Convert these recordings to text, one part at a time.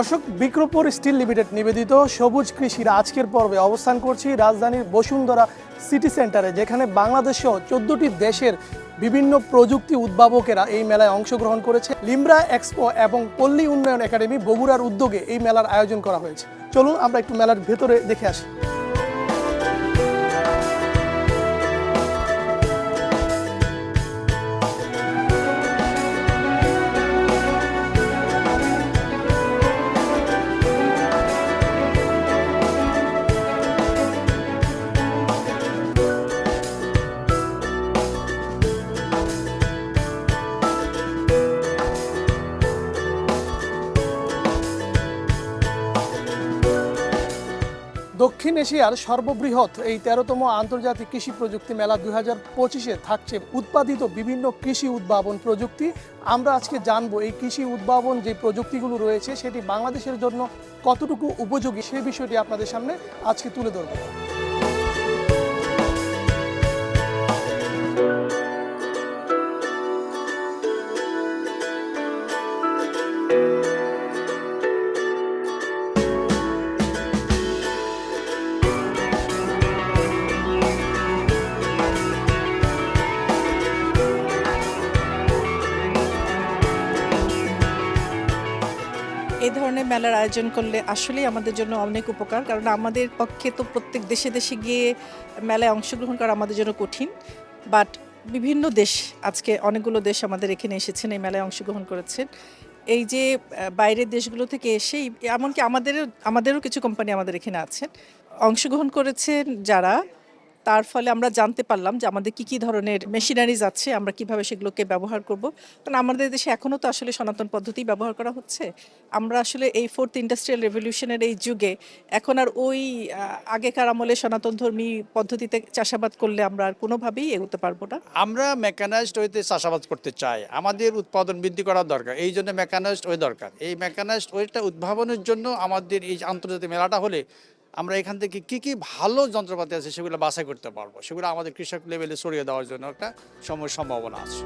দর্শক বিক্রপুর still limited নিবেদিত সবুজ কৃষির আজকের পর্বে অবস্থান করছি রাজধানীর বসুন্ধরা সিটি সেন্টারে, যেখানে বাংলাদেশ সহ চোদ্দটি দেশের বিভিন্ন প্রযুক্তি উদ্ভাবকেরা এই মেলায় অংশগ্রহণ করেছে। লিমরা এক্সপো এবং পল্লী উন্নয়ন একাডেমি বগুড়ার উদ্যোগে এই মেলার আয়োজন করা হয়েছে। চলুন আমরা একটু মেলার ভেতরে দেখে আসি। এশিয়ার সর্ববৃহৎ এই তেরোতম আন্তর্জাতিক কৃষি প্রযুক্তি মেলা দুই হাজার পঁচিশে থাকছে উৎপাদিত বিভিন্ন কৃষি উদ্ভাবন প্রযুক্তি। আমরা আজকে জানব এই কৃষি উদ্ভাবন যে প্রযুক্তিগুলো রয়েছে, সেটি বাংলাদেশের জন্য কতটুকু উপযোগী সেই বিষয়টি আপনাদের সামনে আজকে তুলে ধরবো। মেলার আয়োজন করলে আসলেই আমাদের জন্য অনেক উপকার, কারণ আমাদের পক্ষে তো প্রত্যেক দেশে দেশে গিয়ে মেলায় অংশগ্রহণ করা আমাদের জন্য কঠিন। বাট বিভিন্ন দেশ, আজকে অনেকগুলো দেশ আমাদের এখানে এসেছেন, এই মেলায় অংশগ্রহণ করেছেন। এই যে বাইরের দেশগুলো থেকে এসেই, এমনকি আমাদেরও আমাদেরও কিছু কোম্পানি আমাদের এখানে আছেন। অংশগ্রহণ করেছেন যারা তার ফলে আমরা জানতে পারলাম যে আমাদের কি কি ধরনের মেশিনারিজ আছে, আমরা কীভাবে সেগুলোকে ব্যবহার করব। কারণ আমাদের দেশে এখনও তো আসলে সনাতন পদ্ধতি ব্যবহার করা হচ্ছে। আমরা আসলে এই ফোর্থ ইন্ডাস্ট্রিয়াল রেভলিউশনের এই যুগে এখন আর ওই আগেকার আমলে সনাতন ধর্মী পদ্ধতিতে চাষাবাদ করলে আমরা আর কোনোভাবেই এগোতে পারব না। আমরা মেকানাইজড ওয়েতে চাষাবাদ করতে চাই। আমাদের উৎপাদন বৃদ্ধি করা দরকার। এই জন্য মেকানাইজড ওয়ে দরকার। এই মেকানাইজড ওয়েটা উদ্ভাবনের জন্য আমাদের এই আন্তর্জাতিক মেলাটা হলে আমরা এখান থেকে কি কি ভালো যন্ত্রপাতি আছে সেগুলো বাছাই করতে পারব। সেগুলো আমাদের কৃষক লেভেলে ছড়িয়ে দেওয়ার জন্য একটা সময় সম্ভাবনা আছে।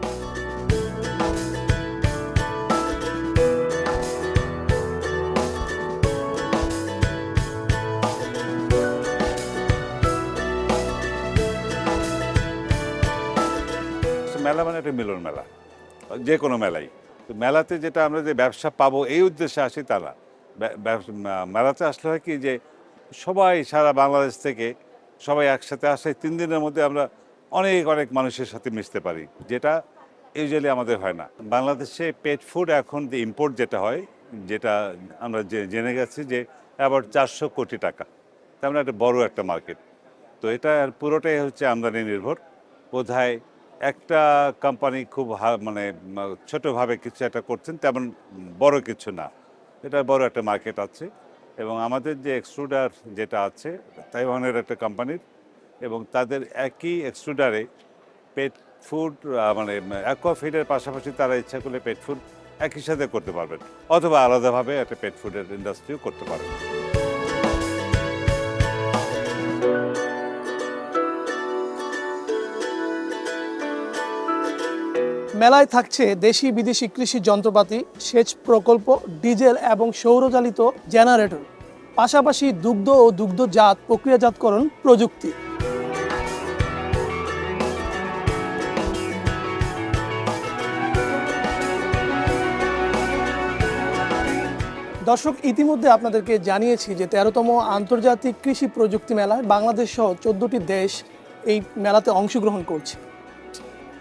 মেলা মানে একটা মিলন মেলা, যে কোনো মেলাই। তো মেলাতে যেটা আমরা যে ব্যবসা পাবো, এই উদ্দেশ্যে আসি তা না ব্যা- ব্যবসা- মা- মেলাতে আসলে হয় কি যে সবাই সারা বাংলাদেশ থেকে সবাই একসাথে আসে। তিন দিনের মধ্যে আমরা অনেক অনেক মানুষের সাথে মিশতে পারি, যেটা ইউজুয়ালি আমাদের হয় না। বাংলাদেশে পেট ফুড এখন যে ইম্পোর্ট যেটা হয়, যেটা আমরা জেনে গেছি যে অ্যাবাউট চারশো কোটি টাকা। তার মানে একটা বড় একটা মার্কেট তো এটা পুরোটাই হচ্ছে আমদানি নির্ভর। বোধহয় একটা কোম্পানি খুব মানে ছোটোভাবে কিছু একটা করছেন, তেমন বড় কিছু না। এটা বড় একটা মার্কেট আছে। এবং আমাদের যে এক্সট্রুডার যেটা আছে তাইওয়ানের একটা কোম্পানির এবং তাদের একই এক্সট্রুডারে পেট ফুড মানে অ্যাকোয়া ফিডের পাশাপাশি তারা ইচ্ছা করলে পেট ফুড একই সাথে করতে পারবেন, অথবা আলাদাভাবে একটা পেট ফুডের ইন্ডাস্ট্রিও করতে পারবেন। মেলায় থাকছে দেশি বিদেশি কৃষি যন্ত্রপাতি, সেচ প্রকল্প, ডিজেল এবং সৌরচালিত জেনারেটর, পাশাপাশি দুগ্ধ ও দুগ্ধজাত প্রক্রিয়াজাতকরণ প্রযুক্তি। দর্শক, ইতিমধ্যে আপনাদেরকে জানিয়েছি যে তেরোতম আন্তর্জাতিক কৃষি প্রযুক্তি মেলায় বাংলাদেশ সহ চোদ্দটি দেশ এই মেলাতে অংশগ্রহণ করছে।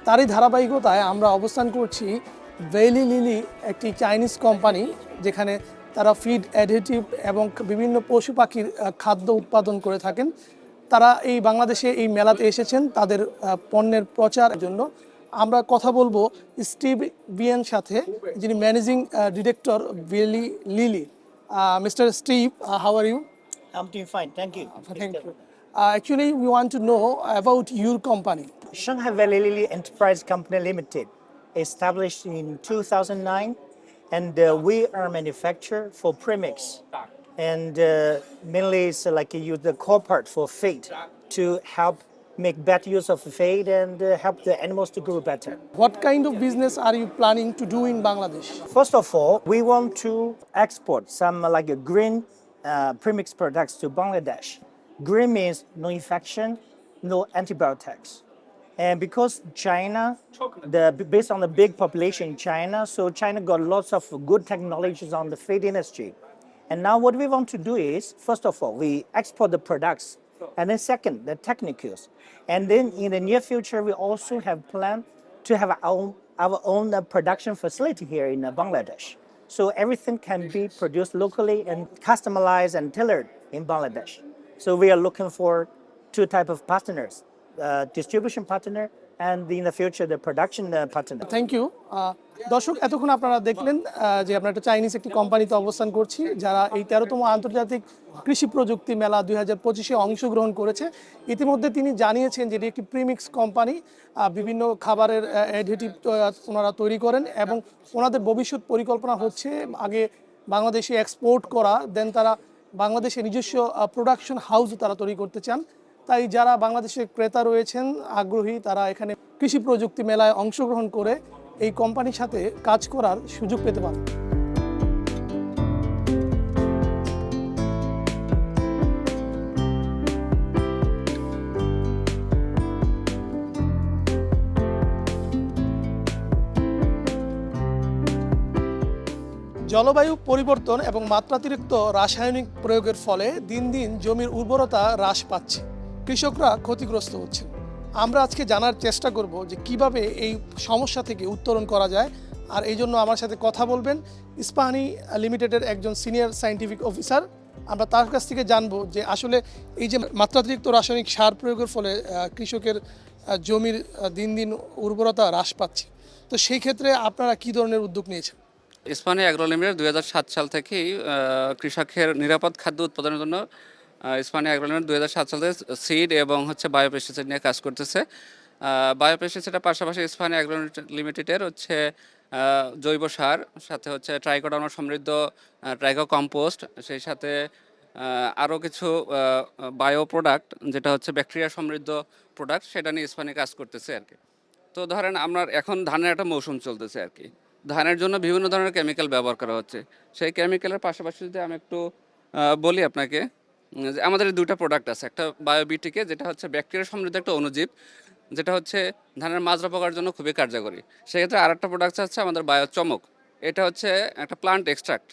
তারই ধারাবাহিকতায় আমরা অবস্থান করছি ভেলি লিলি একটি চাইনিজ কোম্পানি যেখানে তারা ফিড অ্যাডিটিভ এবং বিভিন্ন পশু পাখির খাদ্য উৎপাদন করে থাকেন তারা এই বাংলাদেশে এই মেলাতে এসেছেন তাদের পণ্যের প্রচারের জন্য আমরা কথা বলব স্টিভ বিএন সাথে যিনি ম্যানেজিং ডিরেক্টর ভেলি lily mister Steve how are you I'm doing fine, thank you. Thank you. Uh, actually, we want to know about your company. Shanghai Valley Lily Enterprise Company Limited, established in 2009, and uh, we are manufacturer for premix, and uh, mainly it's like you use the core part for feed to help make better use of feed and uh, help the animals to grow better. What kind of business are you planning to do in Bangladesh? First of all, we want to export some uh, like a green uh, premix products to Bangladesh. Green means no infection, no antibiotics. And because China, the based on the big population in China, so China got lots of good technologies on the feed industry. And now what we want to do is, first of all, we export the products, and then second, the technicals. And then in the near future, we also have planned to have our own, our own uh, production facility here in uh, Bangladesh. So everything can be produced locally and customized and tailored in Bangladesh. So we are looking for two type of partners, distribution partner in the future the production uh, partner. Thank you দর্শক এতক্ষণ আপনারা দেখলেন যে আমরা একটা Chinese একটি কোম্পানিতে অবস্থান করছি যারা এই তেরোতম আন্তর্জাতিক কৃষি প্রযুক্তি মেলা দুই হাজার পঁচিশে অংশগ্রহণ করেছে। ইতিমধ্যে তিনি জানিয়েছেন যে এটি একটি প্রিমিক্স কোম্পানি বিভিন্ন খাবারের অ্যাডিটিভ ওনারা তৈরি করেন এবং ওনাদের ভবিষ্যৎ পরিকল্পনা হচ্ছে আগে বাংলাদেশে এক্সপোর্ট করা দেন তারা বাংলাদেশে নিজস্ব প্রোডাকশন হাউস তারা তৈরি করতে চান। তাই যারা বাংলাদেশের ক্রেতা রয়েছেন, আগ্রহী, তারা এখানে কৃষি প্রযুক্তি মেলায় অংশগ্রহণ করে এই কোম্পানির সাথে কাজ করার সুযোগ পেতে পারেন। জলবায়ু পরিবর্তন এবং মাত্রাতিরিক্ত রাসায়নিক প্রয়োগের ফলে দিন দিন জমির উর্বরতা হ্রাস পাচ্ছে। কৃষকরা ক্ষতিগ্রস্ত হচ্ছে আমরা আজকে জানার চেষ্টা করব যে কীভাবে এই সমস্যা থেকে উত্তরণ করা যায়। আর এই জন্য আমার সাথে কথা বলবেন ইস্পাহানি লিমিটেডের একজন সিনিয়র সায়েন্টিফিক অফিসার। আমরা তার কাছ থেকে জানব যে আসলে এই যে মাত্রাতিরিক্ত রাসায়নিক সার প্রয়োগের ফলে কৃষকের জমির দিন দিন উর্বরতা হ্রাস পাচ্ছে। তো সেই ক্ষেত্রে আপনারা কি ধরনের উদ্যোগ নিয়েছেন? ইস্পানি অ্যাগ্রো লিমিটেড সাত সাল থেকেই কৃষকের নিরাপদ খাদ্য উৎপাদনের জন্য আহ, ইস্পানি অ্যাগ্রো লিমিটেড দুই সাল সিড এবং হচ্ছে বায়োপেস্টিসাইড নিয়ে কাজ করতেছে। বায়োপেস্টিসাইডের পাশাপাশি ইস্পানি অ্যাগ্রো লিমিটেডের হচ্ছে জৈব সার সাথে হচ্ছে ট্রাইকোডার্মা সমৃদ্ধ ট্রাইকো কম্পোস্ট সেই সাথে আরও কিছু বায়ো প্রোডাক্ট যেটা হচ্ছে ব্যাকটেরিয়া সমৃদ্ধ প্রোডাক্ট সেটা নিয়ে ইস্পানি কাজ করতেছে আর কি। তো ধরেন আপনার এখন ধানের একটা মৌসুম চলতেছে আর কি। ধানের জন্য বিভিন্ন ধরনের কেমিক্যাল ব্যবহার করা হচ্ছে। সেই কেমিক্যালের পাশাপাশি যদি আমি একটু বলি আপনাকে আমাদের দুটো প্রোডাক্ট আছে। একটা বায়োবিটিকে যেটা হচ্ছে ব্যাকটেরিয়া সমৃদ্ধ একটা অনুজীব যেটা হচ্ছে ধানের মাজরা পোকার জন্য খুবই কার্যকরী। সেক্ষেত্রে আরেকটা প্রোডাক্ট আছে আমাদের বায়ো চমক এটা হচ্ছে একটা প্লান্ট এক্সট্রাক্ট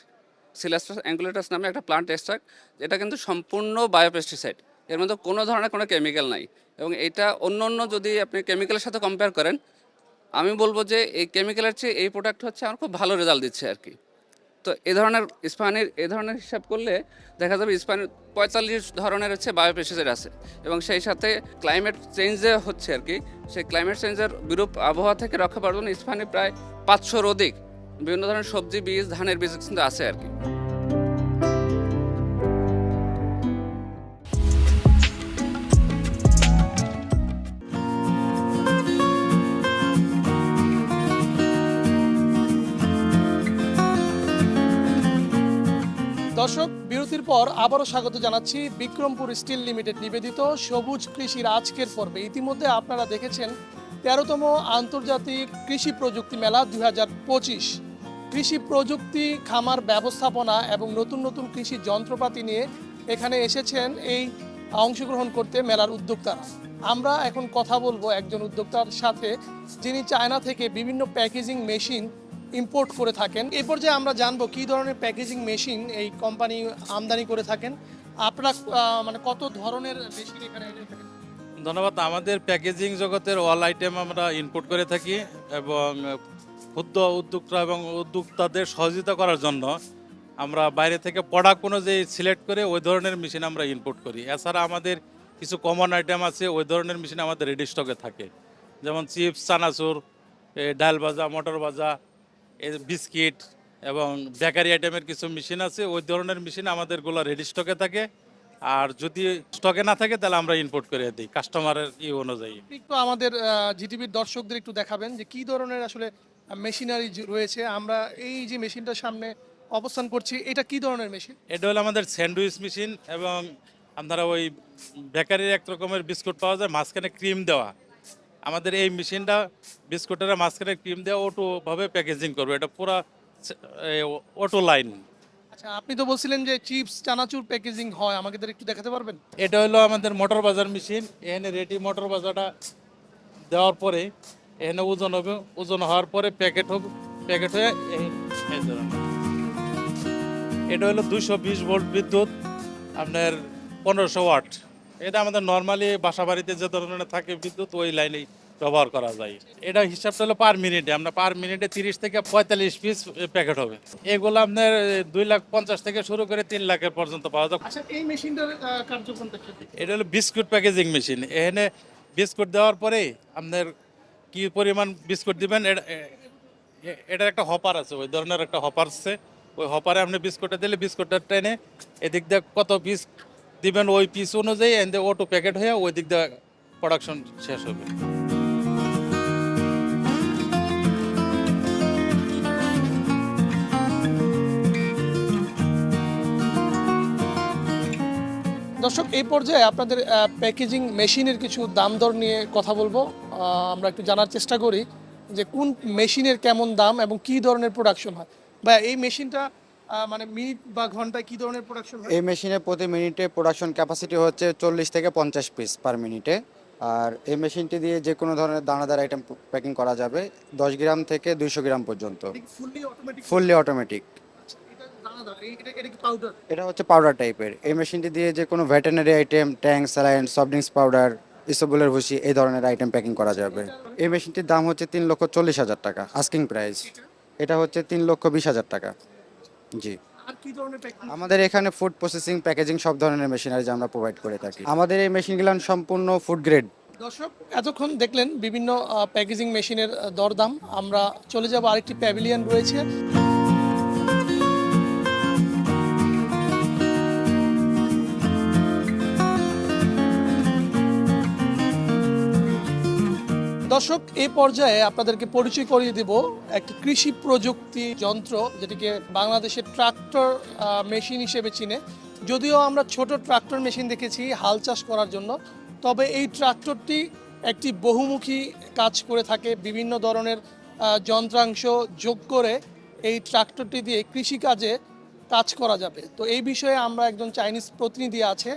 সিলাস্টাস অ্যাঙ্গুলেটাস নামে একটা প্লান্ট এক্সট্রাক্ট এটা কিন্তু সম্পূর্ণ বায়োপেস্টিসাইড এর মধ্যে কোনো ধরনের কোনো কেমিক্যাল নাই। এবং এটা অন্য অন্য যদি আপনি কেমিক্যালের সাথে কম্পেয়ার করেন, আমি বলব যে এই কেমিক্যালের চেয়ে এই প্রোডাক্ট হচ্ছে আমার খুব ভালো রেজাল্ট দিচ্ছে আর কি। তো এ ধরনের স্পানির, এ ধরনের হিসাব করলে দেখা যাবে স্পানির পঁয়তাল্লিশ ধরনের হচ্ছে বায়োপেসিসের আছে এবং সেই সাথে ক্লাইমেট চেঞ্জে হচ্ছে আর কি। সেই ক্লাইমেট চেঞ্জের বিরূপ আবহাওয়া থেকে রক্ষা পাওয়ার জন্য স্পানি প্রায় পাঁচশোর অধিক বিভিন্ন ধরনের সবজি, বীজ, ধানের বীজ কিন্তু আছে আর কি। দর্শক, বিরতির পর আবারও স্বাগত জানাচ্ছি বিক্রমপুর স্টিল লিমিটেড নিবেদিত সবুজ কৃষির আজকের পর্বে। ইতিমধ্যে আপনারা দেখেছেন তেরোতম আন্তর্জাতিক কৃষি প্রযুক্তি মেলা দু হাজার পঁচিশ। কৃষি প্রযুক্তি, খামার ব্যবস্থাপনা এবং নতুন নতুন কৃষি যন্ত্রপাতি নিয়ে এখানে এসেছেন এই অংশগ্রহণ করতে মেলার উদ্যোক্তারা। আমরা এখন কথা বলব একজন উদ্যোক্তার সাথে যিনি চায়না থেকে বিভিন্ন প্যাকেজিং মেশিন ইম্পোর্ট করে থাকেন। এই পর্যায়ে আমরা জানব কি ধরনের প্যাকেজিং মেশিন এই কোম্পানি আমদানি করে থাকেন। আপনারা মানে কত ধরনের মেশিন এখানে ধন্যবাদ। আমাদের প্যাকেজিং জগতের অল আইটেম আমরা ইনপুট করে থাকি এবং ক্ষুদ্র উদ্যোক্তা এবং উদ্যোক্তাদের সহযোগিতা করার জন্য আমরা বাইরে থেকে প্রোডাক্ট যে সিলেক্ট করে ওই ধরনের মেশিন আমরা ইনপুট করি। এছাড়া আমাদের কিছু কমন আইটেম আছে, ওই ধরনের মেশিন আমাদের রেডি স্টকে থাকে। যেমন চিপস চানাচুর ডাল ভাজা, মটর ভাজা বিস্কিট এবং বেকারি আইটেমের কিছু মেশিন আছে ওই ধরনের মেশিন আমাদেরগুলো রেডি স্টকে থাকে। আর যদি স্টকে না থাকে তাহলে আমরা ইনপুট করে দিই কাস্টমারের ই অনুযায়ী। একটু আমাদের জিটিভির দর্শকদের একটু দেখাবেন যে কি ধরনের আসলে মেশিনারি রয়েছে। আমরা এই যে মেশিনটার সামনে অবস্থান করছি এটা কি ধরনের মেশিন এটা হলো আমাদের স্যান্ডউইচ মেশিন এবং আপনারা ওই বেকারির এক রকমের বিস্কুট পাওয়া যায় মাঝখানে ক্রিম দেওয়া। আমাদের এই মেশিনটা বিস্কুটের মাঝখানে ক্রিম দেওয়া অটোভাবে প্যাকেজিং করবে। এটা পুরো অটো লাইন। আচ্ছা আপনি তো বলছিলেন যে চিপস চানাচুর প্যাকেজিং হয় আমাকে একটু দেখাতে পারবেন? এটা হলো আমাদের মোটর বাজার মেশিন। এখানে রেডি মোটর বাজারটা দেওয়ার পরে এখানে ওজন হবে ওজন হওয়ার পরে প্যাকেট হবে প্যাকেট হয়ে এটা হলো দুশো বিশ ভোল্ট বিদ্যুৎ আপনার পনেরোশো ওয়াট। এটা আমাদের নর্মালি বাসা বাড়িতে যে ধরনের থাকে বিদ্যুৎ ওই লাইনেই ব্যবহার করা যায়। এটা হিসাবটা হলো পার মিনিটে আমরা পার মিনিটে তিরিশ থেকে পঁয়তাল্লিশ পিস প্যাকেট হবে। এগুলো আপনার দুই লাখ পঞ্চাশ থেকে শুরু করে তিন লাখের পর্যন্ত পাওয়া যায়। আচ্ছা এই মেশিনটার কার্যক্রমটা এটা হলো বিস্কুট প্যাকেজিং মেশিন এখানে বিস্কুট দেওয়ার পরে আপনার কি পরিমাণ বিস্কুট দিবেন এটার একটা হপার আছে ওই ধরনের একটা হপার আছে। ওই হপারে আপনি বিস্কুটটা দিলে বিস্কুটটা টেনে এদিক দিয়ে কত পিস দিবেন ওই পিস অনুযায়ী এন অটো প্যাকেট হয়ে ওই দিক দিয়ে প্রোডাকশন শেষ হবে। দর্শক, এই পর্যায়ে আপনাদের প্যাকেজিং মেশিনের কিছু দাম দর নিয়ে কথা বলব। আমরা একটু জানার চেষ্টা করি যে কোন মেশিনের কেমন দাম এবং কি ধরনের প্রোডাকশন হয়। বা এই মেশিনটা মানে মিনিট বা ঘন্টায় কি ধরনের প্রোডাকশন এই মেশিনে প্রতি মিনিটে প্রোডাকশন ক্যাপাসিটি হচ্ছে চল্লিশ থেকে পঞ্চাশ পিস পার মিনিটে আর এই মেশিনটি দিয়ে যে কোনো ধরনের দানাদার আইটেম প্যাকিং করা যাবে দশ গ্রাম থেকে দুইশো গ্রাম পর্যন্ত। ফুললি অটোমেটিক এটা পাউডার এটা হচ্ছে পাউডার টাইপের এই মেশিনটি দিয়ে যে কোনো veterinary item tank saline soft drinks powder ইসবুলের ভুসি এই ধরনের আইটেম প্যাকিং করা যাবে। এই মেশিনটির দাম হচ্ছে তিন লক্ষ চল্লিশ হাজার টাকা আস্কিং প্রাইস এটা হচ্ছে তিন লক্ষ বিশ হাজার টাকা। জি। আমাদের এখানে ফুড প্রসেসিং প্যাকেজিং সব ধরনের মেশিনারি আমরা প্রোভাইড করে থাকি। আমাদের এই মেশিনগুলো সম্পূর্ণ ফুড গ্রেড দর্শক এতক্ষণ দেখলেন বিভিন্ন প্যাকেজিং মেশিনের দরদাম। আমরা চলে যাব আরেকটি প্যাভিলিয়ন রয়েছে। দর্শক, এ পর্যায়ে আপনাদেরকে পরিচয় করিয়ে দেব একটি কৃষি প্রযুক্তি যন্ত্র যেটিকে বাংলাদেশের ট্রাক্টর মেশিন হিসেবে চিনে। যদিও আমরা ছোট ট্রাক্টর মেশিন দেখেছি হাল চাষ করার জন্য, তবে এই ট্রাক্টরটি একটি বহুমুখী কাজ করে থাকে, বিভিন্ন ধরনের যন্ত্রাংশ যোগ করে এই ট্রাক্টরটি দিয়ে কৃষিকাজে কাজ করা যাবে। তো এই বিষয়ে আমরা একজন চাইনিজ প্রতিনিধি আছে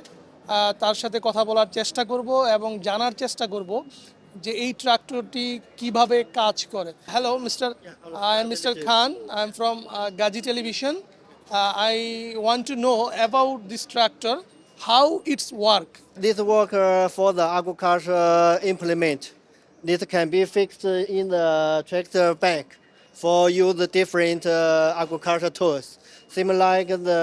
তার সাথে কথা বলার চেষ্টা করব এবং জানার চেষ্টা করব যে এই ট্রাক্টরটি কিভাবে কাজ করে hello mister I am mister Khan I am from Gazi television I want to know about this tractor how it's work This work uh, for the agriculture implement. This can be fixed in the tractor back for use different uh, agriculture tools, similar like the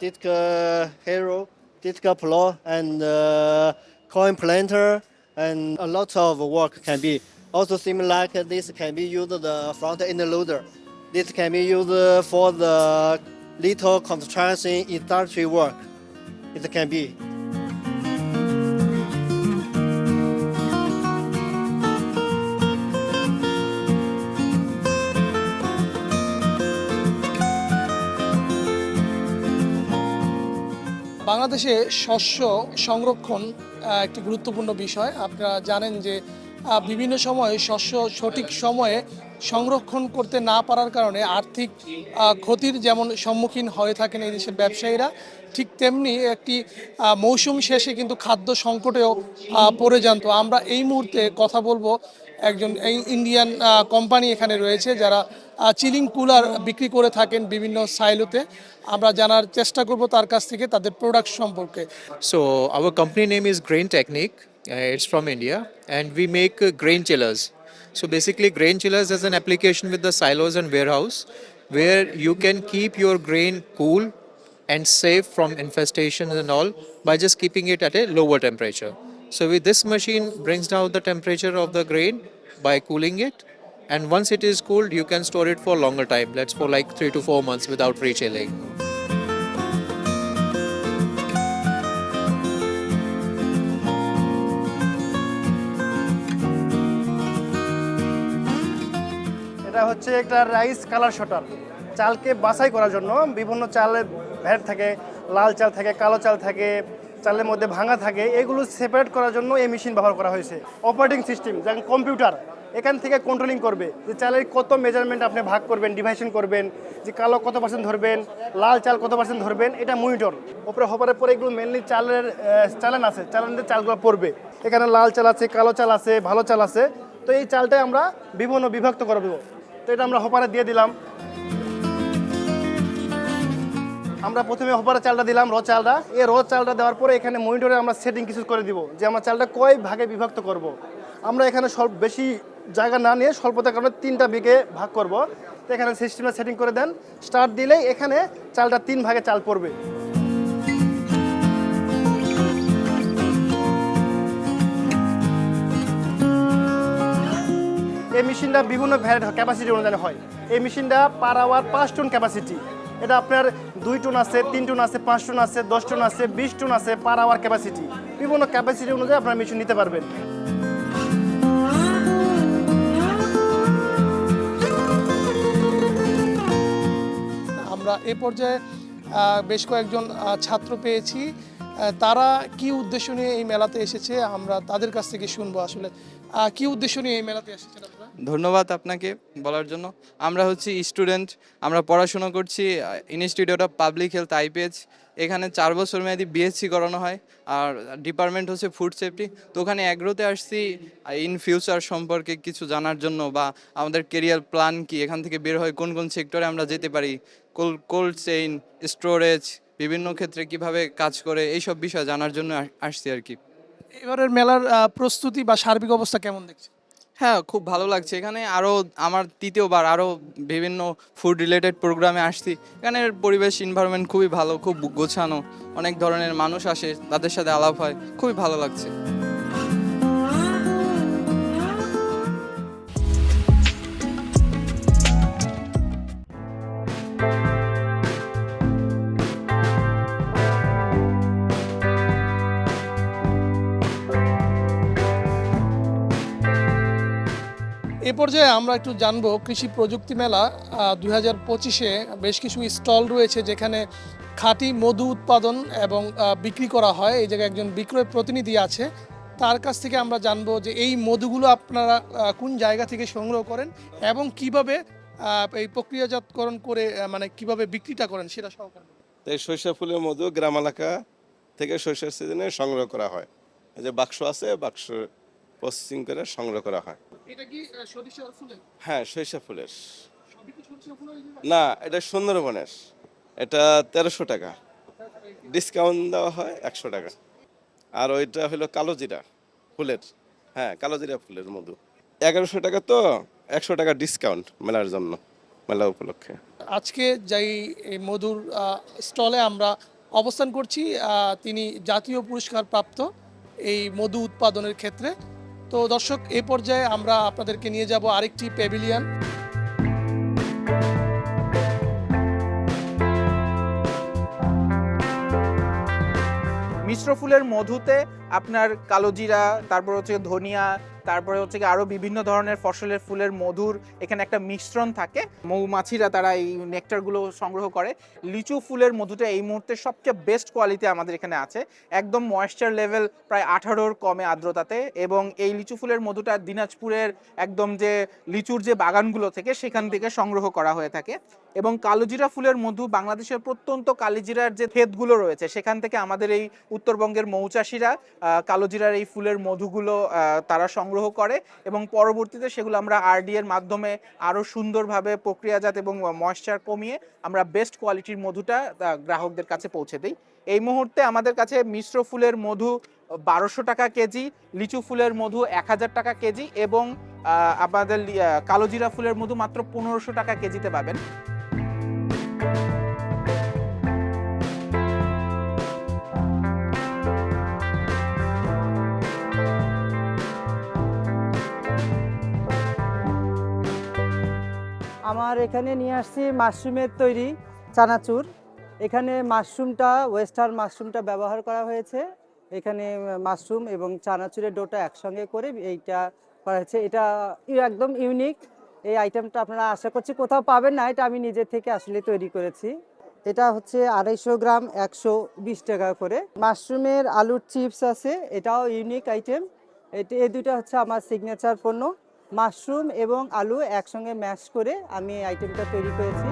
disc uh, hero, disc plow, and uh, coin planter, and a lot of work can be. Also, similar like this can be used the front end loader. This can be used for the little construction industry work. It can be. বাংলাদেশে শস্য সংরক্ষণ আহ, একটি গুরুত্বপূর্ণ বিষয়। আপনারা জানেন যে বিভিন্ন সময়ে শস্য সঠিক সময়ে সংরক্ষণ করতে না পারার কারণে আর্থিক ক্ষতির যেমন সম্মুখীন হয়ে থাকেন এই দেশের ব্যবসায়ীরা, ঠিক তেমনি একটি মৌসুম শেষে কিন্তু খাদ্য সংকটেও পড়ে যান। তো আমরা এই মুহূর্তে কথা বলব একজন ইন্ডিয়ান কোম্পানি এখানে রয়েছে যারা চিলিং কুলার বিক্রি করে থাকেন বিভিন্ন সাইলোতে। আমরা জানার চেষ্টা করব তার কাছ থেকে তাদের প্রোডাক্ট সম্পর্কে। So our company name is grain technique it's from India and we make grain chillers so basically grain chillers as an application with the silos and warehouse where you can keep your grain cool and safe from infestation and all by just keeping it at a lower temperature So with this machine brings down the temperature of the grain by cooling it. And once it is cooled, you can store it for longer time. That's for like three to four months without pre-chilling. এটা হচ্ছে একটা rice colour shotter চালকে বাছাই করার জন্য বিভিন্ন চালের VAT থাকে লাল চাল থাকে কালো চাল থাকে চালের মধ্যে ভাঙা থাকে, এগুলো সেপারেট করার জন্য এই মেশিন ব্যবহার করা হয়েছে। অপারেটিং সিস্টেম যেমন কম্পিউটার এখান থেকে কন্ট্রোলিং করবে যে চালের কত মেজারমেন্ট আপনি ভাগ করবেন ডিভাইশন করবেন, যে কালো কত পার্সেন্ট ধরবেন, লাল চাল কত পার্সেন্ট ধরবেন, এটা মনিটর ওপরে হবারের পরে এগুলো মেনলি চালের চালান আছে চালানের চালগুলো পড়বে। এখানে লাল চাল আছে, কালো চাল আছে, ভালো চাল আছে। তো এই চালটাই আমরা বিভিন্ন বিভক্ত করে দেবো। তো এটা আমরা হপারে দিয়ে দিলাম। আমরা প্রথমে হপারে চালটা দিলাম র চালটা। এই র চালটা দেওয়ার পরে এখানে মনিটরে আমরা সেটিং কিছু করে দিব, যে আমরা চালটা কয় ভাগে বিভক্ত করব। আমরা এখানে স্বল্প, বেশি জায়গা না নিয়ে স্বল্পতার কারণে তিনটা বিঘে ভাগ করব। তো এখানে সিস্টেমটা সেটিং করে দেন। স্টার্ট দিলেই এখানে চালটা তিন ভাগে চাল পড়বে। এই মেশিনটা বিভিন্ন ভ্যারাইটি ক্যাপাসিটি অনুযায়ী হয়। এই মেশিনটা পার আওয়ার পাঁচ টন ক্যাপাসিটি এটা আপনার দুই টন আছে, তিন টন আছে, পাঁচ টন আছে, দশ টন আছে, বিশ টন আছে, পার আওয়ার ক্যাপাসিটি বিভিন্ন ক্যাপাসিটি অনুযায়ী আপনার মেশিন নিতে পারবেন। আমরা এ পর্যায়ে বেশ কয়েকজন ছাত্র পেয়েছি। তারা কি উদ্দেশ্য নিয়ে এই মেলাতে এসেছে, আমরা তাদের কাছ থেকে শুনব আসলে। কি উদ্দেশ্য নিয়ে এই মেলাতে এসেছেন আপনারা? ধন্যবাদ আপনাকে বলার জন্য। আমরা হচ্ছি স্টুডেন্ট, আমরা পড়াশোনা করছি institute of public health IPH এখানে চার বছর মেয়াদি বিএসসি করানো হয়, আর ডিপার্টমেন্ট হচ্ছে ফুড সেফটি তো ওখানে অ্যাগ্রোতে আসছি ইন ফিউচার সম্পর্কে কিছু জানার জন্য বা আমাদের কেরিয়ার প্ল্যান কি, এখান থেকে বের হয় কোন কোন সেক্টরে আমরা যেতে পারি কোল কোল্ড চেইন স্টোরেজ বিভিন্ন ক্ষেত্রে কীভাবে কাজ করে, এইসব বিষয় জানার জন্য আসছি আর কি। এবারের মেলার প্রস্তুতি বা সার্বিক অবস্থা কেমন দেখছে হ্যাঁ খুব ভালো লাগছে। এখানে আরও আমার তৃতীয়বার আরও বিভিন্ন ফুড রিলেটেড প্রোগ্রামে আসছি। এখানে পরিবেশ এনভায়রনমেন্ট খুবই ভালো, খুব গোছানো। অনেক ধরনের মানুষ আসে, তাদের সাথে আলাপ হয়। খুবই ভালো লাগছে। এ পর্যায়ে আমরা একটু জানব কৃষি প্রযুক্তি মেলা দুই হাজার পঁচিশে বেশ কিছু স্টল রয়েছে যেখানে খাঁটি মধু উৎপাদন এবং বিক্রি করা হয়। এই জায়গায় একজন বিক্রয় প্রতিনিধি আছে। তার কাছ থেকে আমরা জানব যে এই মধুগুলো আপনারা কোন জায়গা থেকে সংগ্রহ করেন এবং কীভাবে এই প্রক্রিয়াজাতকরণ করে মানে কীভাবে বিক্রিটা করেন সেটা সহকারে। তাই সরিষা ফুলের মধু গ্রাম এলাকা থেকে সরিষার সিজনে সংগ্রহ করা হয়। যে বাক্স আছে, বাক্স প্রসেসিং করে সংগ্রহ করা হয়। এটা কি ফুলের? হ্যাঁ সরিষা ফুলের। না এটা সুন্দরবনের। এটা তেরোশো টাকা। ডিসকাউন্ট দেওয়া হয় একশো টাকা। আর ওইটা হলো কালো জিরা ফুলের। হ্যাঁ কালো জিরা ফুলের মধু। এগারোশো টাকা তো একশো টাকা ডিসকাউন্ট মেলার জন্য মেলা উপলক্ষে। আজকে যেই এই মধুর স্টলে আমরা অবস্থান করছি তিনি জাতীয় পুরস্কার প্রাপ্ত এই মধু উৎপাদনের ক্ষেত্রে। তো দর্শক এ পর্যায়ে আমরা আপনাদেরকে নিয়ে যাব আরেকটি প্যাভিলিয়ান মিশ্র ফুলের মধুতে আপনার কালোজিরা তারপর হচ্ছে ধনিয়া, তারপরে হচ্ছে কি আরও বিভিন্ন ধরনের ফসলের ফুলের মধুর এখানে একটা মিশ্রণ থাকে। মৌমাছিরা তারা এই নেকটারগুলো সংগ্রহ করে। লিচু ফুলের মধুটা এই মুহূর্তে সবচেয়ে বেস্ট কোয়ালিটি আমাদের এখানে আছে। একদম ময়েশ্চার লেভেল প্রায় আঠারোর কমে আর্দ্রতাতে এবং এই লিচু ফুলের মধুটা দিনাজপুরের একদম যে লিচুর যে বাগানগুলো থেকে সেখান থেকে সংগ্রহ করা হয়ে থাকে। এবং কালোজিরা ফুলের মধু বাংলাদেশের প্রত্যন্ত কালিজিরার যে ক্ষেতগুলো রয়েছে, সেখান থেকে আমাদের এই উত্তরবঙ্গের মৌচাষিরা কালোজিরার এই ফুলের মধুগুলো তারা সংগ্রহ করে এবং পরবর্তীতে সেগুলো আমরা আরডি এর মাধ্যমে আরও সুন্দরভাবে প্রক্রিয়াজাত এবং ময়েশ্চার কমিয়ে আমরা বেস্ট কোয়ালিটির মধুটা গ্রাহকদের কাছে পৌঁছে দিই। এই মুহূর্তে আমাদের কাছে মিশ্র ফুলের মধু বারোশো টাকা কেজি, লিচু ফুলের মধু এক হাজার টাকা কেজি এবং আমাদের কালোজিরা ফুলের মধু মাত্র পনেরোশো টাকা কেজিতে পাবেন। আমার এখানে নিয়ে আসছি মাশরুমের তৈরি চানাচুর। এখানে মাশরুমটা, ওয়েস্টার্ন মাশরুমটা ব্যবহার করা হয়েছে। এখানে মাশরুম এবং চানাচুরের ডোটা একসঙ্গে করে এইটা করা হয়েছে। এটা একদম ইউনিক। এই আইটেমটা আপনারা আশা করছি কোথাও পাবেন না, এটা আমি নিজে থেকে আসলে তৈরি করেছি। এটা হচ্ছে আড়াইশো গ্রাম, একশো বিশ টাকা করে। মাশরুমের আলুর চিপস আছে, এটাও ইউনিক আইটেম। এটা এই দুটো হচ্ছে আমার সিগনেচার পণ্য। মাশরুম এবং আলু একসঙ্গে ম্যাশ করে আমি আইটেমটা তৈরি করেছি।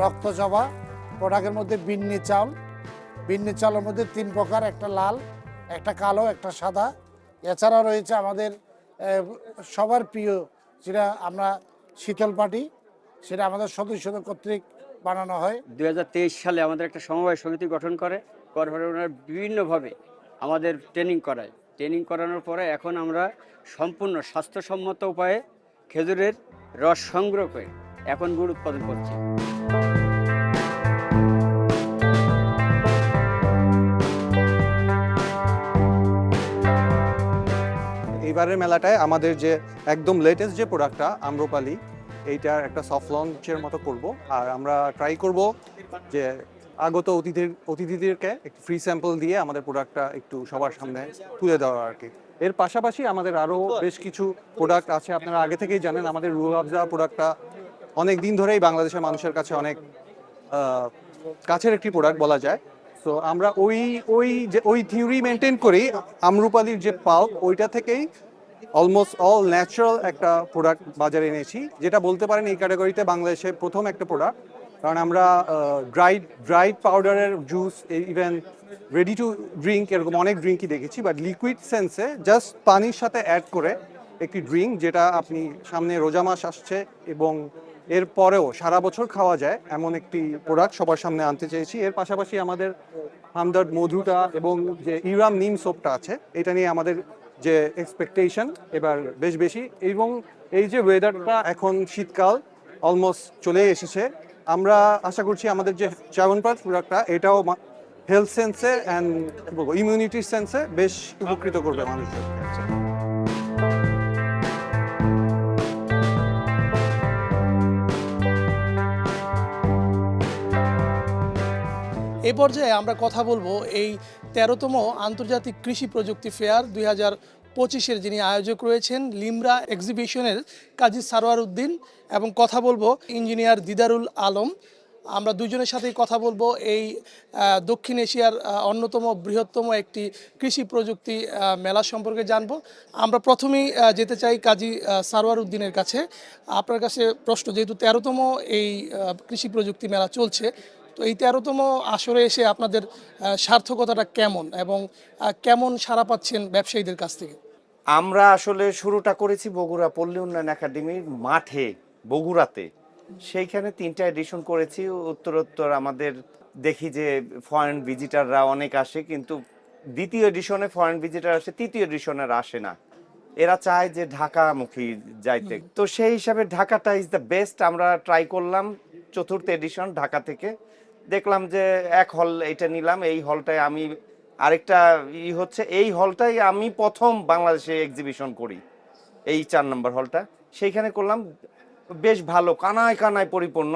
রক্ত জবা, প্রোডাক্টের মধ্যে বিন্নি চাল। বিন্নি চালের মধ্যে তিন প্রকার, একটা লাল, একটা কালো, একটা সাদা। এছাড়া রয়েছে আমাদের সবার প্রিয় যেটা আমরা শীতল পাটি, সেটা আমাদের সদস্যদের কর্তৃক বানানো হয়। দুই হাজার তেইশ সালে আমাদের একটা সমবায় সমিতি গঠন করে। করার পরে বিভিন্নভাবে আমাদের ট্রেনিং করায়। ট্রেনিং করানোর পরে এখন আমরা সম্পূর্ণ স্বাস্থ্যসম্মত উপায়ে খেজুরের রস সংগ্রহ করে এখন গুড় উৎপাদন করছি। এইবারের মেলাটায় আমাদের যে একদম লেটেস্ট যে প্রোডাক্টটা আম্রপালি এইটার একটা সফট লঞ্চের মতো করব। আর আমরা ট্রাই করব যে আগত অতিথির, অতিথিদেরকে একটু ফ্রি স্যাম্পল দিয়ে আমাদের প্রোডাক্টটা একটু সবার সামনে তুলে দেওয়া আর কি। এর পাশাপাশি আমাদের আরও বেশ কিছু প্রোডাক্ট আছে, আপনারা আগে থেকেই জানেন আমাদের রুহ আফজা প্রোডাক্টটা অনেক দিন ধরেই বাংলাদেশের মানুষের কাছে অনেক কাছের একটি প্রোডাক্ট বলা যায়। তো আমরা ওই ওই যে, ওই থিওরি মেনটেন করেই আমরুপালির যে পাল্প, ওইটা থেকেই অলমোস্ট অল ন্যাচারাল একটা প্রোডাক্ট বাজারে এনেছি। যেটা বলতে পারেন এই ক্যাটাগরিতে বাংলাদেশে প্রথম একটা প্রোডাক্ট কারণ আমরা ড্রাইড ড্রাইড পাউডারের juice even ready to drink এরকম অনেক ড্রিঙ্কই দেখেছি বাট লিকুইড সেন্সে জাস্ট পানির সাথে অ্যাড করে একটি ড্রিঙ্ক যেটা আপনি সামনে রোজা মাস আসছে এবং এর পরেও সারা বছর খাওয়া যায়, এমন একটি প্রোডাক্ট সবার সামনে আনতে চেয়েছি। এর পাশাপাশি আমাদের হামদর্দ মধুটা এবং যে ইরাম নিম সোপটা আছে, এটা নিয়ে আমাদের যে এক্সপেকটেশন এবার বেশ বেশি এবং এই যে ওয়েদারটা এখন শীতকাল অলমোস্ট চলে এসেছে, আমরা আশা করছি আমাদের যে চাবনপাত প্রোডাক্টটা এটাও হেলথ সেন্সে অ্যান্ড ইমিউনিটি সেন্সে বেশ উপকৃত করবে মানুষদের এই পর্যায়ে আমরা কথা বলব এই তেরোতম আন্তর্জাতিক কৃষি প্রযুক্তি ফেয়ার দুই হাজার পঁচিশের যিনি আয়োজক রয়েছেন লিমরা এক্সিবিশনের কাজী সারোয়ার উদ্দিন এবং কথা বলব ইঞ্জিনিয়ার দিদারুল আলম। আমরা দুজনের সাথেই কথা বলব এই দক্ষিণ এশিয়ার অন্যতম বৃহত্তম একটি কৃষি প্রযুক্তি মেলা সম্পর্কে জানব। আমরা প্রথমেই যেতে চাই কাজী সারোয়ার উদ্দিনের কাছে। আপনার কাছে প্রশ্ন, যেহেতু তেরোতম এই কৃষি প্রযুক্তি মেলা চলছে তো এই তেরোতম আসরে এসে আপনাদের সার্থকতাটা কেমন এবং কেমন সাড়া পাচ্ছেন ব্যবসায়ীদের কাছ থেকে? আমরা আসলে শুরুটা করেছি বগুড়া পল্লী উন্নয়ন একাডেমির মাঠে বগুড়াতে। সেইখানে তিনটা এডিশন করেছি। উত্তরোত্তর আমাদের দেখি যে ফরেন ভিজিটাররা অনেক আসে কিন্তু দ্বিতীয় এডিশনে ফরেন ভিজিটার আসে তৃতীয় এডিশনের আসে না। এরা চায় যে ঢাকামুখী যাইতে। তো সেই হিসাবে ঢাকাটা ইজ দ্য বেস্ট আমরা ট্রাই করলাম চতুর্থ এডিশন ঢাকা থেকে। দেখলাম যে এক হল এটা নিলাম, এই হলটায় আমি আরেকটা ই হচ্ছে, এই হলটাই আমি প্রথম বাংলাদেশে এক্সিবিশন করি, এই চার নম্বর হলটা। সেইখানে করলাম, বেশ ভালো, কানায় কানায় পরিপূর্ণ।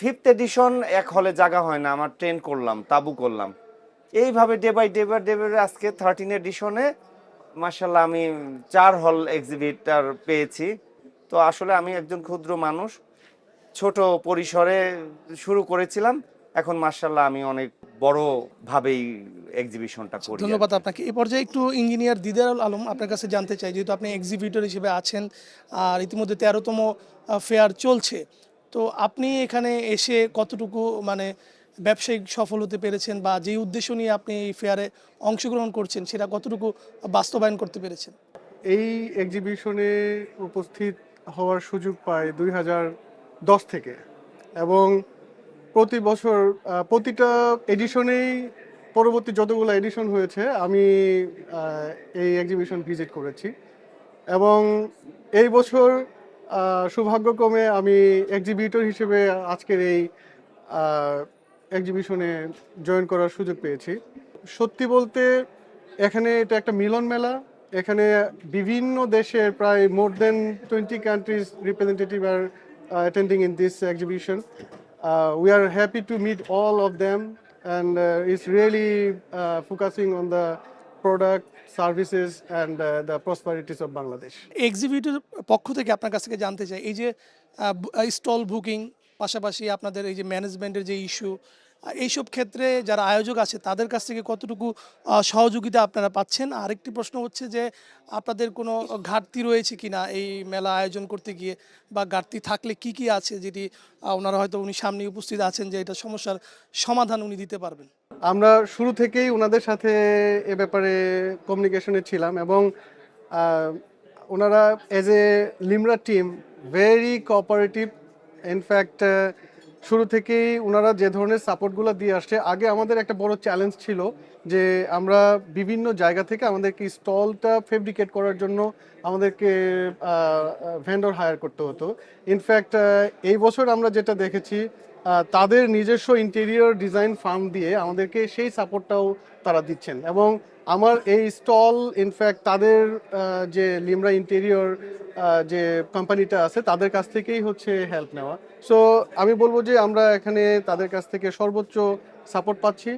ফিফথ এডিশন এক হলে জায়গা হয় না, আমার ট্রেন করলাম, তাবু করলাম। এইভাবে day by day by day by আজকে থার্টিন এডিশনে মার্শাল্লাহ আমি চার হল এক্সিবিটার পেয়েছি। তো আসলে আমি একজন ক্ষুদ্র মানুষ ছোট পরিসরে শুরু করেছিলাম। এখন মার্শাল্লাহ আমি অনেক বড় ভাবেই এক্সিবিশনটা করি ধন্যবাদ আপনাকে। এই পর্যায়ে একটু ইঞ্জিনিয়ার দিদারুল আলম আপনার কাছে জানতে চাই যেহেতু আপনি এক্সিবিটর হিসেবে আছেন আর ইতিমধ্যে তেরোতম ফেয়ার চলছে। তো আপনি এখানে এসে কতটুকু মানে ব্যবসায়িক সফল হতে পেরেছেন বা যেই উদ্দেশ্য নিয়ে আপনি এই ফেয়ারে অংশগ্রহণ করছেন সেটা কতটুকু বাস্তবায়ন করতে পেরেছেন? এই এক্সিবিশনে উপস্থিত হওয়ার সুযোগ পায় দুই হাজার দশ থেকে। এবং প্রতি বছর প্রতিটা এডিশনেই পরবর্তী যতগুলো এডিশন হয়েছে, আমি এই এক্সিবিশন ভিজিট করেছি। এবং এই বছর সৌভাগ্যক্রমে আমি এক্সিবিটর হিসেবে আজকের এই এক্সিবিশনে জয়েন করার সুযোগ পেয়েছি। সত্যি বলতে, এখানে এটা একটা মিলন মেলা। এখানে বিভিন্ন দেশের প্রায় more than twenty countries representative R attending in this exhibition we are happy to meet all of them, and it's really focusing on the product, services and the the prosperities Bangladesh Bangladesh. পক্ষ থেকে আপনার কাছ থেকে জানতে চাই এই যে stall booking পাশাপাশি আপনাদের এই যে ম্যানেজমেন্টের যে ইস্যু এইসব ক্ষেত্রে যারা আয়োজক আছে, তাদের কাছ থেকে কতটুকু সহযোগিতা আপনারা পাচ্ছেন? আরেকটি প্রশ্ন হচ্ছে যে, আপনাদের কোনো ঘাটতি রয়েছে কিনা এই মেলা আয়োজন করতে গিয়ে? বা ঘাটতি থাকলে কি কি আছে যেটি ওনারা হয়তো উনি সামনে উপস্থিত আছেন যে এটা সমস্যার সমাধান উনি দিতে পারবেন? আমরা শুরু থেকেই ওনাদের সাথে এ ব্যাপারে কমিউনিকেশনে ছিলাম এবং ওনারা as a লিমরা team very cooperative in fact শুরু থেকেই ওনারা যে ধরনের সাপোর্টগুলো দিয়ে আসছে, আগে আমাদের একটা বড় চ্যালেঞ্জ ছিল যে আমরা বিভিন্ন জায়গা থেকে আমাদেরকে স্টলটা ফেব্রিকেট করার জন্য আমাদেরকে ভেন্ডর হায়ার করতে হতো। ইনফ্যাক্ট এই বছর আমরা যেটা দেখেছি তাদের নিজস্ব ইন্টেরিয়র ডিজাইন ফার্ম দিয়ে আমাদেরকে সেই সাপোর্টটাও তারা দিচ্ছেন। এবং আমার এই স্টল ইনফ্যাক্ট তাদের যে লিমরা ইন্টেরিয়র যে কোম্পানিটা আছে, তাদের কাছ থেকেই হচ্ছে হেল্প নেওয়া। সো আমি বলব যে আমরা এখানে তাদের কাছ থেকে সর্বোচ্চ সাপোর্ট পাচ্ছি।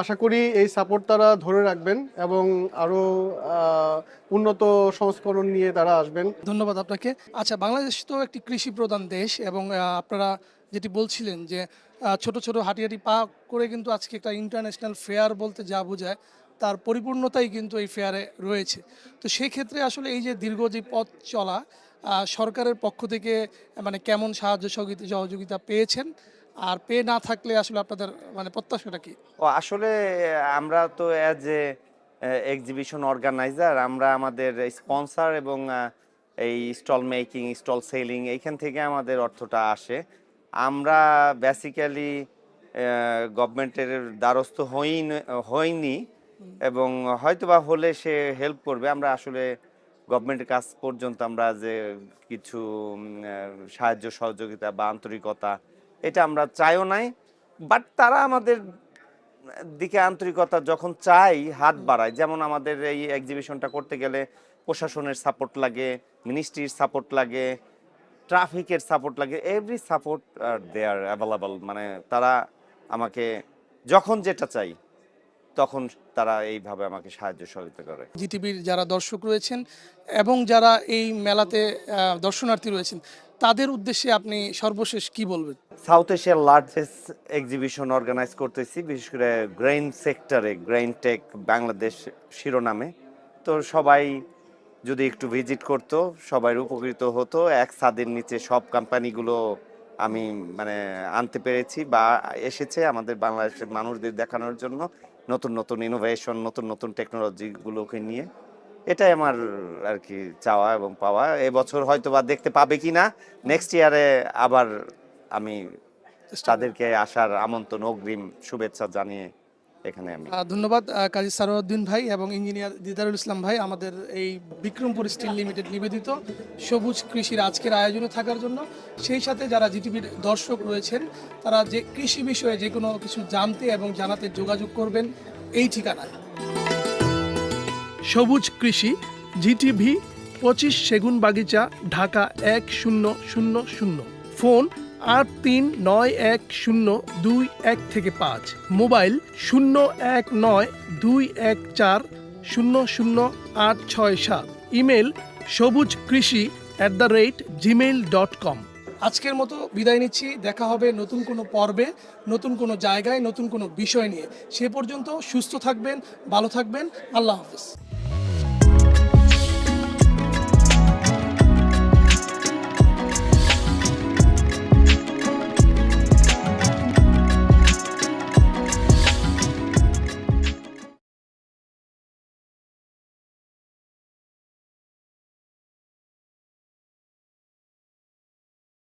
আশা করি এই সাপোর্ট তারা ধরে রাখবেন এবং আরও উন্নত সংস্করণ নিয়ে তারা আসবেন। ধন্যবাদ আপনাকে। আচ্ছা বাংলাদেশ তো একটি কৃষি প্রধান দেশ এবং আপনারা যেটি বলছিলেন যে ছোট ছোট হাঁটি হাঁটি পা করে কিন্তু আজকে একটা ইন্টারন্যাশনাল ফেয়ার বলতে যা বোঝায় তার পরিপূর্ণতাই কিন্তু এই ফেয়ারে রয়েছে। তো সেই ক্ষেত্রে আসলে এই যে দীর্ঘ যে পথ চলা সরকারের পক্ষ থেকে মানে কেমন সাহায্য সহযোগিতা পেয়েছেন? আর পেয়ে না থাকলে আসলে আপনাদের মানে প্রত্যাশাটা কি? ও, আসলে, আমরা তো অ্যাজ এ এক্সিবিশন অর্গানাইজার আমরা আমাদের স্পন্সর এবং এই স্টল মেকিং স্টল সেলিং এইখান থেকে আমাদের অর্থটা আসে। আমরা বেসিক্যালি গভর্নমেন্টের দ্বারস্থ হইন, হইনি। এবং হয়তোবা হলে সে হেল্প করবে। আমরা আসলে গভর্নমেন্টের কাছ পর্যন্ত আমরা যে কিছু সাহায্য, সহযোগিতা বা আন্তরিকতা, এটা আমরা চাইও নাই। বাট তারা আমাদের দিকে আন্তরিকতা যখন চাই, হাত বাড়ায়। যেমন আমাদের এই এক্সিবিশনটা করতে গেলে প্রশাসনের সাপোর্ট লাগে মিনিস্ট্রির সাপোর্ট লাগে ট্রাফিকের সাপোর্ট লাগে এভরি সাপোর্ট আর দে আর অ্যাভেলেবল মানে তারা আমাকে যখন যেটা চাই। তখন তারা এইভাবে আমাকে সাহায্য সহযোগিতা করে। জিটিভির যারা দর্শক রয়েছেন এবং যারা এই মেলাতে দর্শনার্থী রয়েছেন তাদের উদ্দেশ্যে আপনি সর্বশেষ কি বলবেন? সাউথ এশিয়ার লার্জেস্ট এক্সিবিশন অর্গানাইজ করতেছি বিশেষ করে গ্রেইন সেক্টরে গ্রেইন টেক বাংলাদেশ শিরোনামে। তো সবাই যদি একটু ভিজিট করতো সবাই উপকৃত হতো। এক ছাদের নিচে সব কোম্পানিগুলো আমি মানে আনতে পেরেছি বা এসেছে আমাদের বাংলাদেশের মানুষদের দেখানোর জন্য। নতুন নতুন ইনোভেশন নতুন নতুন টেকনোলজিগুলোকে নিয়ে। এটাই আমার আর কি চাওয়া এবং পাওয়া। এবছর হয়তো বা দেখতে পাবে কি না নেক্সট ইয়ারে আবার আমি তাদেরকে আসার আমন্ত্রণ অগ্রিম শুভেচ্ছা জানিয়ে এখানে আমি। ধন্যবাদ কাজী সারোয়াদ্দিন ভাই এবং ইঞ্জিনিয়ার দিদারুল ইসলাম ভাই আমাদের এই বিক্রমপুর স্টিল লিমিটেড নিবেদিত সবুজ কৃষির আজকের আয়োজনে থাকার জন্য। সেই সাথে যারা জিটিভির দর্শক রয়েছেন তারা যে কৃষি বিষয়ে যে কোনো কিছু জানতে এবং জানাতে যোগাযোগ করবেন এই ঠিকানায়। সবুজ কৃষি জিটিভি পঁচিশ সেগুন বাগিচা ঢাকা এক শূন্য শূন্য শূন্য। ফোন আট তিন নয় এক শূন্য দুই এক থেকে পাঁচ। মোবাইল শূন্য এক নয় দুই এক চার শূন্য শূন্য আট ছয় সাত। Email Sabuj Krishi at the rate Gmail dot com আজকের মতো বিদায় নিচ্ছি। দেখা হবে নতুন কোনো পর্বে, নতুন কোনো জায়গায়, নতুন কোনো বিষয় নিয়ে। সে পর্যন্ত সুস্থ থাকবেন, ভালো থাকবেন। আল্লাহ হাফিজ।